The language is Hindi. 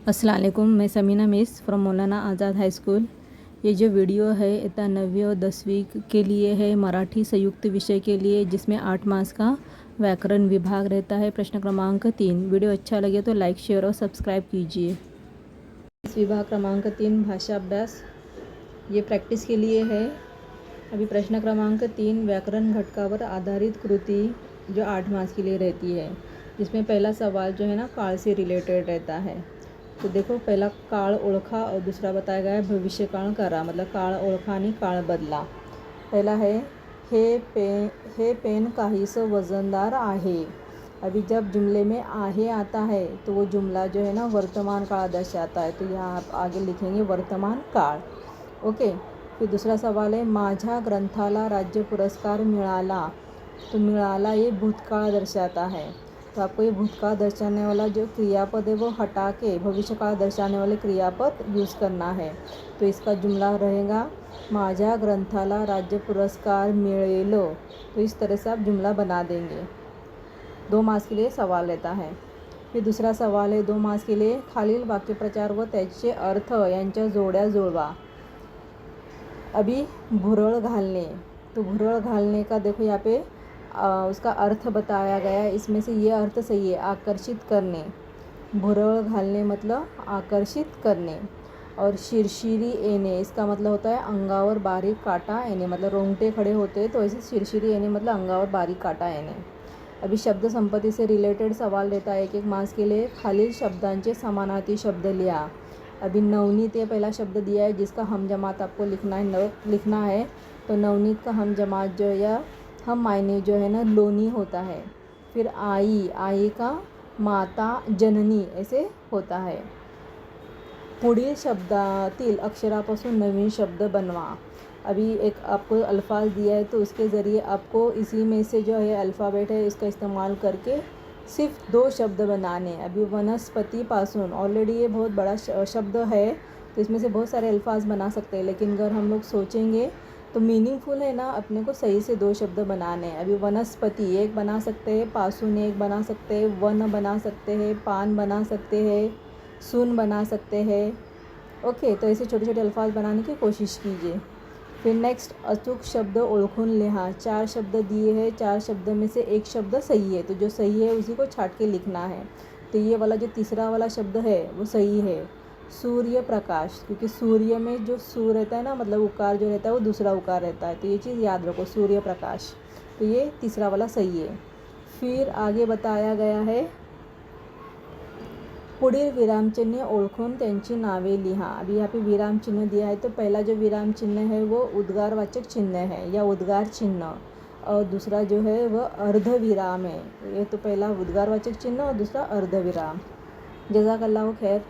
अस्सलाम वालेकुम मैं Samina miss from Maulana Azad high school. ये जो वीडियो है, इतना नवी और दसवीं के लिए है, मराठी संयुक्त विषय के लिए, जिसमें आठ मास का व्याकरण विभाग रहता है, प्रश्न क्रमांक तीन। वीडियो अच्छा लगे तो लाइक, शेयर और सब्सक्राइब कीजिए। इस विभाग क्रमांक तीन, भाषा अभ्यास, ये प्रैक्टिस के लिए है। अभी प्रश्न क्रमांक तीन, व्याकरण घटकावर आधारित कृति, जो आठ मास के लिए रहती है। जिसमें पहला सवाल जो है ना काल से रिलेटेड रहता है। तो देखो, पहला काल ओळखा और दूसरा बताया गया है भविष्य काल करा मतलब काल ओळखा आणि काळ बदला। पहला है, हे पेन हे पेन काहीसं वजनदार आहे। अभी जब जुमले में आहे आता है तो वो जुमला जो है ना, वर्तमान काल दर्शाता है। तो यहाँ आप आगे लिखेंगे, वर्तमान काल। ओके, फिर दूसरा सवाल है, माझ्या ग्रंथाला राज्य पुरस्कार मिळाला? तो मिळाला ये भूतकाळ दर्शाता है। आपको ये भूतकाळ दर्शाने वाला जो क्रियापद है वो हटा के भविष्य काल दर्शाने वाले क्रियापद यूज़ करना है। तो इसका जुमला रहेगा माझ्या ग्रंथाला राज्य पुरस्कार मिळेल। तो इस तरह से आप जुमला बना देंगे। दो मास के लिए सवाल रहता है। फिर दूसरा सवाल है दो मास के लिए खालील वाक्यप्रचार व त्याचे अर्थ यांच्या जोड्या जुळवा। अभी भुरळ घालने तो भुरळ घालने का देखो यहाँ पे उसका अर्थ बताया गया है। इसमें से ये अर्थ सही है, आकर्षित करने। भुरळ घालने मतलब आकर्षित करने। और शिरशिरी एने, इसका मतलब होता है अंगावर बारीक काटा एने मतलब रोंगटे खड़े होते तो ऐसे शिरशिरी एने मतलब अंगावर बारीक काटा एने। अभी शब्द संपत्ति से रिलेटेड सवाल रहता है एक एक मास के लिए खालील शब्दांचे समानार्थी शब्द लिया। अभी नवनीत ये पहला शब्द दिया है, जिसका हम जमात आपको लिखना है, नव लिखना है। तो नवनीत का हम जमात जो या हम मायने जो है ना, लोनी होता है। फिर आई आई का माता, जननी, ऐसे होता है। पुढील शब्दातील अक्षरापासून नवीन शब्द बनवा। अभी एक आपको अल्फाज दिया है तो उसके ज़रिए आपको इसी में से जो है अल्फ़ाबेट है, इसका इस्तेमाल करके सिर्फ़ दो शब्द बनाने अभी वनस्पति पासून ऑलरेडी ये बहुत बड़ा शब्द है तो इसमें से बहुत सारे अल्फाज बना सकते हैं, लेकिन अगर हम लोग सोचेंगे तो मीनिंगफुल है ना अपने को सही से दो शब्द बनाने हैं। अभी वनस्पति एक बना सकते हैं, पासुन एक बना सकते हैं, वन बना सकते हैं, पान बना सकते हैं, सुन बना सकते हैं। ओके तो ऐसे छोटे छोटे अल्फाज बनाने की कोशिश कीजिए। फिर नेक्स्ट अचूक शब्द ओळखून लिहा। चार शब्द दिए हैं, चार शब्द में से एक शब्द सही है। तो जो सही है उसी को छाट के लिखना है। तो ये वाला जो तीसरा वाला शब्द है, वो सही है। सूर्य प्रकाश क्योंकि सूर्य में जो सूर्य रहता है ना मतलब उकार जो रहता है, वो दूसरा उकार रहता है। तो ये चीज़ याद रखो सूर्य प्रकाश तो ये तीसरा वाला सही है। फिर आगे बताया गया है, पुढील विरामचिन्ह ओळखून त्यांची नावे लिहा। अभी यहाँ पे विराम चिन्ह दिया है तो पहला जो विराम चिन्ह है, वो उद्गारवाचक चिन्ह है, या उद्गार चिन्ह। और दूसरा जो है वह अर्ध विराम है। ये तो पहला उद्गारवाचक चिन्ह और दूसरा अर्ध विराम जजाकल्ला खैर।